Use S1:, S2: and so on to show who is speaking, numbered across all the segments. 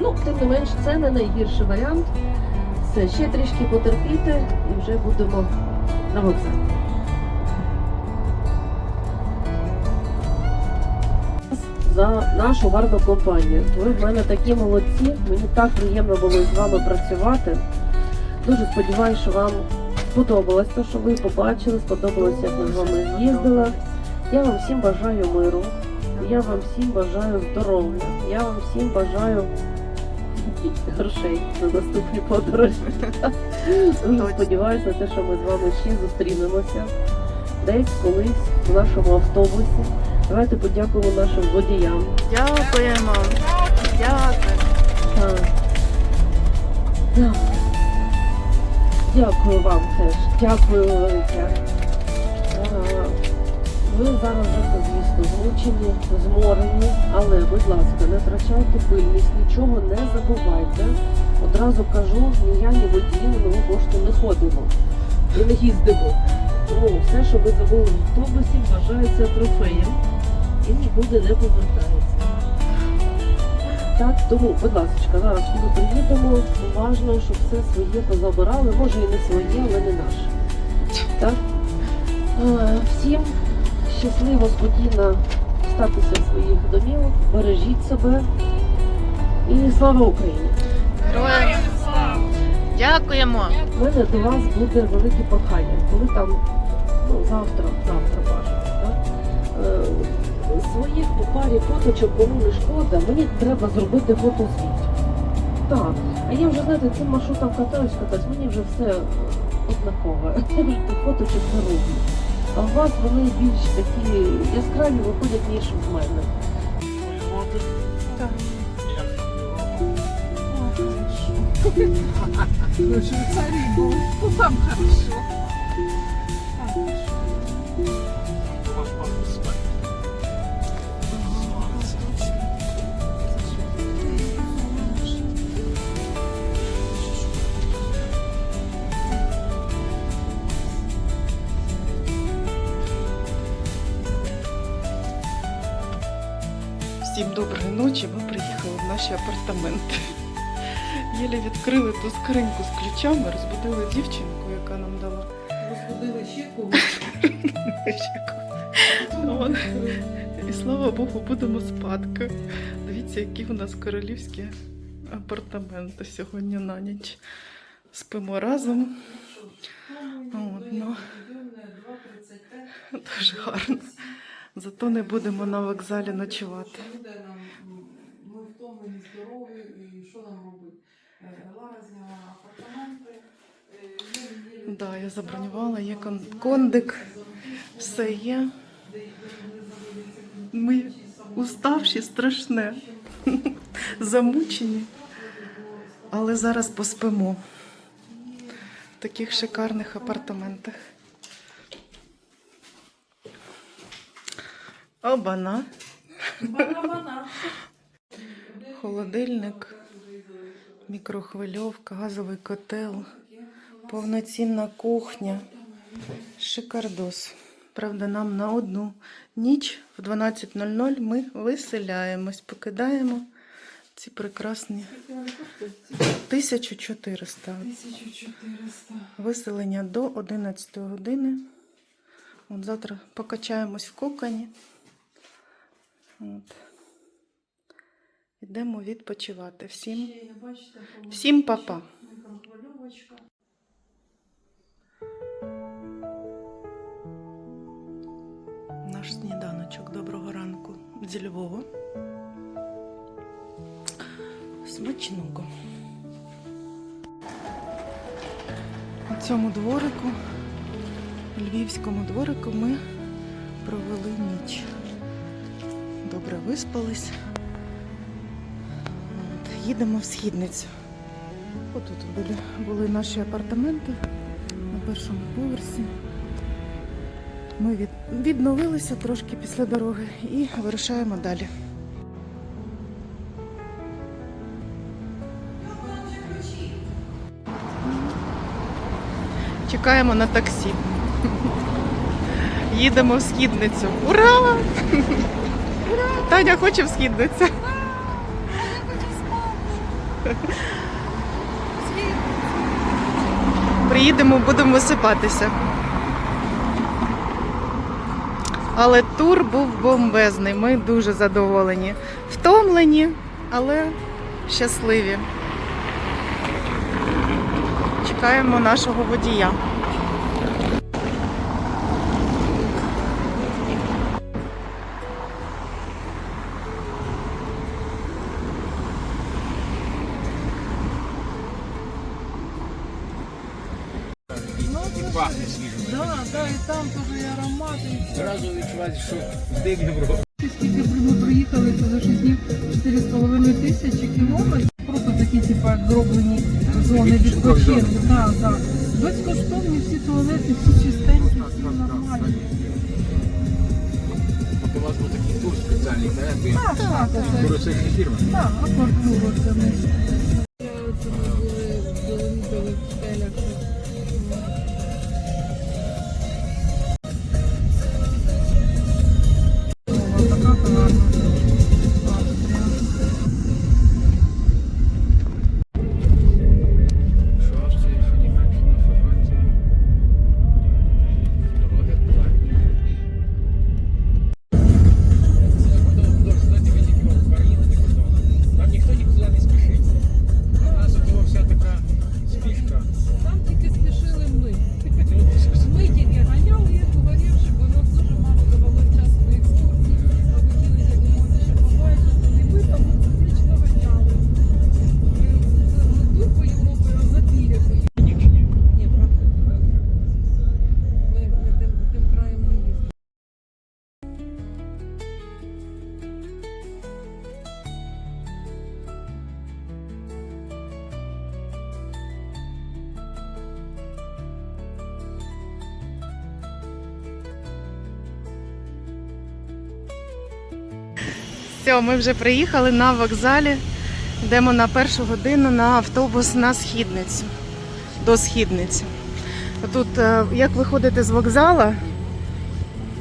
S1: Ну, тим не менш, це не найгірший варіант. Все, ще трішки потерпіти і вже будемо на вокзалі. За нашу гарну компанію. Ви в мене такі молодці. Мені так приємно було з вами працювати. Дуже сподіваюся, що вам сподобалось те, що ви побачили, сподобалось, як ми з вами з'їздили. Я вам всім бажаю миру. Я вам всім бажаю здоров'я. Я вам всім бажаю грошей на наступні подорожі. Дуже сподіваюся на те, що ми з вами ще зустрінемося десь колись в нашому автобусі. Давайте подякуємо нашим водіям.
S2: Дякуємо. Дякую.
S1: Дякую. Вам теж. Дякую велике. Ви зараз вже, звісно, змучені, зморені, але, будь ласка, не втрачайте пильність, нічого не забувайте. Одразу кажу, ні я, ні водії на нову пошту не ходимо і не їздимо. Тому все, що ви забули в автобусі, вважається трофеєм і нікуди не повертається. Так, тому, будь ласка, зараз коли приїдемо, уважно, щоб все своє позабирали, може і не своє, але не наше. Так? Е, Всім щасливо, спокійно статися своїх домівок, бережіть себе і слава Україні!
S2: Героям. Дякуємо.
S1: У мене до вас буде велике прохання, коли там ну, завтра, завтра бажано, так? Е, своїх по парі фоточок кому не шкода, мені треба зробити фотозвіт. Так, а я вже знаєте, цим маршрутом катаюсь, катаюсь, мені вже все однакове. Фоточок не роблю. А у вас вони більш такі яскраві виходять, ніж в мене.
S3: Ну, в Швейцарии был. Ну, там хорошо. Ночі. Ми приїхали в наші апартаменти. Єлі відкрили ту скриньку з ключами, розбудили дівчинку, яка нам дала.
S1: Розбудили ще когось.
S3: І слава Богу, будемо спадки. Дивіться, які у нас королівські апартаменти сьогодні на ніч. Спимо разом. От, ну, дуже гарно. Зато не будемо на вокзалі ночувати.
S4: Ми втомлені, здорові, і що нам робити? Е, Лара зняла апартаменти. е,
S3: Да, я забронювала, є кон- кондик, все є. Ми уставші страшне, замучені, але зараз поспимо в таких шикарних апартаментах. Обана. Холодильник, мікрохвильовка, газовий котел, повноцінна кухня. Шикардос. Правда, нам на одну ніч в 12.00 ми виселяємось, покидаємо ці прекрасні 1400.
S4: 1400.
S3: Виселення до 11 години. От завтра покачаємось в кокані. От. Йдемо відпочивати. Всім, всім па-па. Наш сніданочок. Доброго ранку зі Львова. Смачнуко. У цьому дворику, львівському дворику, ми провели ніч. Добре виспались. Їдемо в східницю. Отут були, були наші апартаменти на першому поверсі. Ми від, відновилися трошки після дороги і вирушаємо далі. Чекаємо на таксі. Їдемо в східницю. Ура! Таня хоче в східницю. Приїдемо, будемо висипатися. Але тур був бомбезний. Ми дуже задоволені. Втомлені, але щасливі. Чекаємо нашого водія.
S5: Пахне свіжим.
S4: Да, да, і там теж і аромати, і.
S5: Зразу відчуваєш, що здик Європи.
S4: Скільки ми проїхали, це за 6 днів 4,5 тисячі кілометрів. Просто такі, типу, зроблені зони відпочинку. Да, да. Безкоштовні всі туалети, всі чистенькі, всі нормальні.
S5: От у вас був такий тур спеціальний, так?
S4: Так, так, це
S5: туристична фірма.
S4: так, аквартура це ми.
S3: Все, ми вже приїхали на вокзалі. Йдемо на першу годину на автобус на східницю. До східниці. Тут, е, як виходите з вокзала,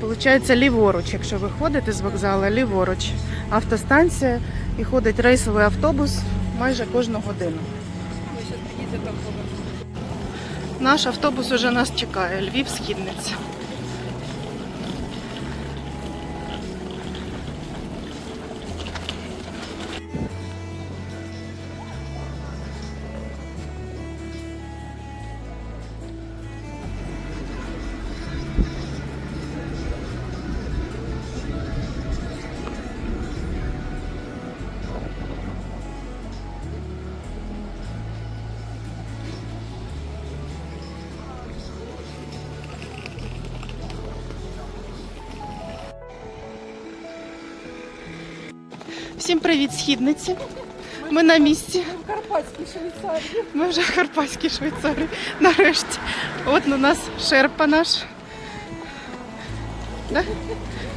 S3: виходить ліворуч. Якщо виходите з вокзала, ліворуч. Автостанція і ходить рейсовий автобус майже кожну годину. Наш автобус уже нас чекає. Львів східниця. Всім привіт, східниці. Ми на місці.
S4: Карпатські Швейцарії.
S3: Ми вже в Карпатській Швейцарії. Нарешті. От у нас шерпа наш. Да?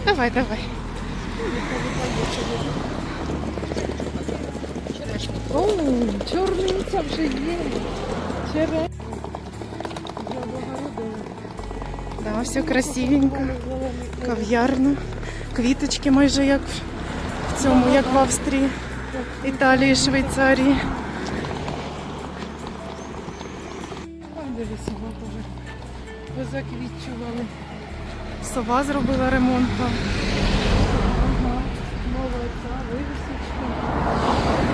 S3: Давай, давай.
S4: О, чорниця вже є. Чере.
S3: Да, все красивенько. Кав'ярна. Квіточки майже як в цьому, як в Австрії, Італії, Швейцарії.
S4: Ой, дивися, боже. Позаквітчували.
S3: Сова зробила ремонт там.
S4: Ага. Молодця, вивісочка.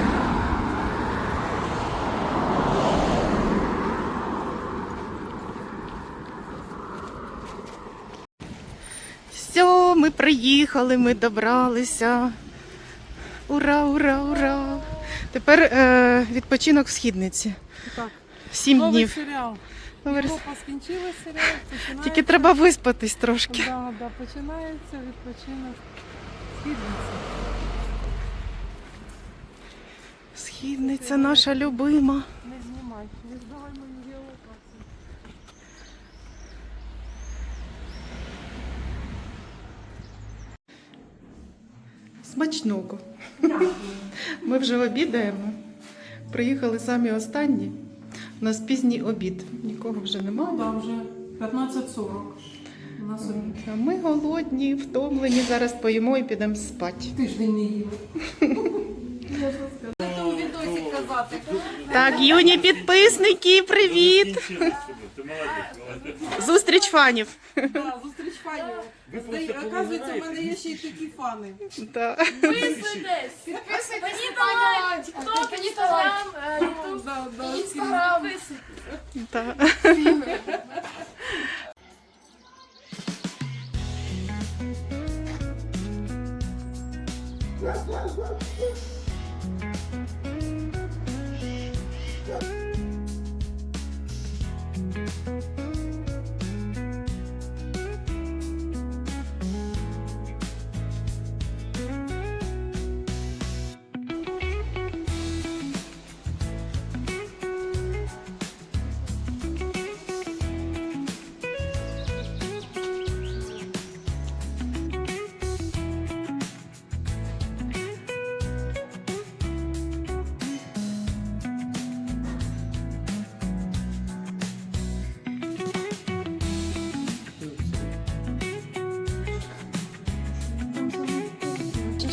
S3: Все, ми приїхали, ми добралися. Ура, ура, ура! Тепер е, відпочинок в східниці.
S4: Так.
S3: Сім
S4: Новий
S3: днів.
S4: серіал.
S3: Новий
S4: Європа серіал. Починається...
S3: Тільки треба виспатись трошки.
S4: Да, да, починається відпочинок. Східниця.
S3: Східниця наша любима.
S4: Не знімай. Не здавай мені геолокацію.
S3: Смачного. Ми вже обідаємо. Приїхали самі останні. У нас пізній обід. Нікого вже
S4: Ну,
S3: немає.
S4: да, вже 15.40. У нас обід.
S3: А Ми голодні, втомлені. Зараз поїмо і підемо спати.
S4: Тиждень не їли. Там.
S3: Так, юні підписники, привіт! Зустріч фанів.
S4: Да, зустріч фанів. Здає- Оказується, в мене є ще й такі фани.
S3: Да.
S6: Підписуйтесь! Підписуйтесь на TikTok, Instagram, е, YouTube,
S4: Да, да,
S6: Instagram.
S3: Да.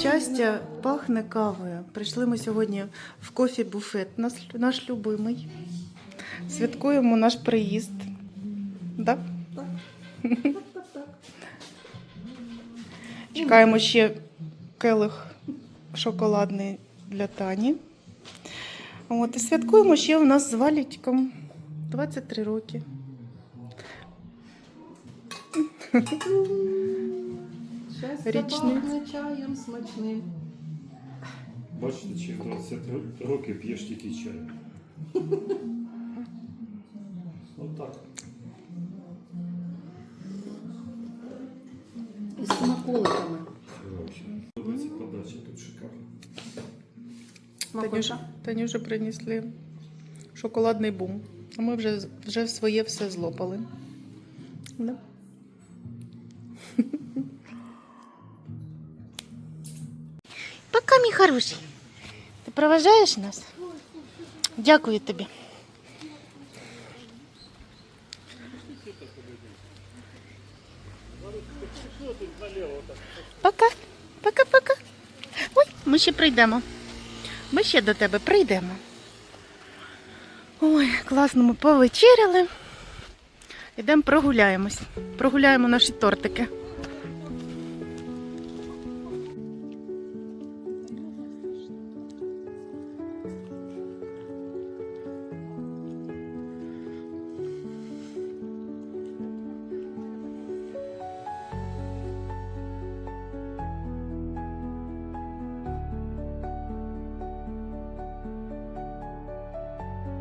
S3: Щастя пахне кавою. Прийшли ми сьогодні в кофі-буфет, наш, наш любимий. Святкуємо наш приїзд. Да? Чекаємо ще келих шоколадний для Тані. От, і святкуємо ще у нас з Валічком 23 роки.
S4: Пахне чаєм смачним.
S7: Бачите, через 20 років п'єш тільки чай. Отак.
S4: І з смаколиками.
S7: Подобається подача тут шикарно.
S3: Танюша, Танюша принесли шоколадний бум. А ми вже, вже своє все злопали. Да? Пока, мій хороший. Ти проважаєш нас? Дякую тобі. Пока. Пока-пока. Ой, ми ще прийдемо. Ми ще до тебе прийдемо. Ой, класно, ми повечеряли. Ідемо прогуляємось. Прогуляємо наші тортики.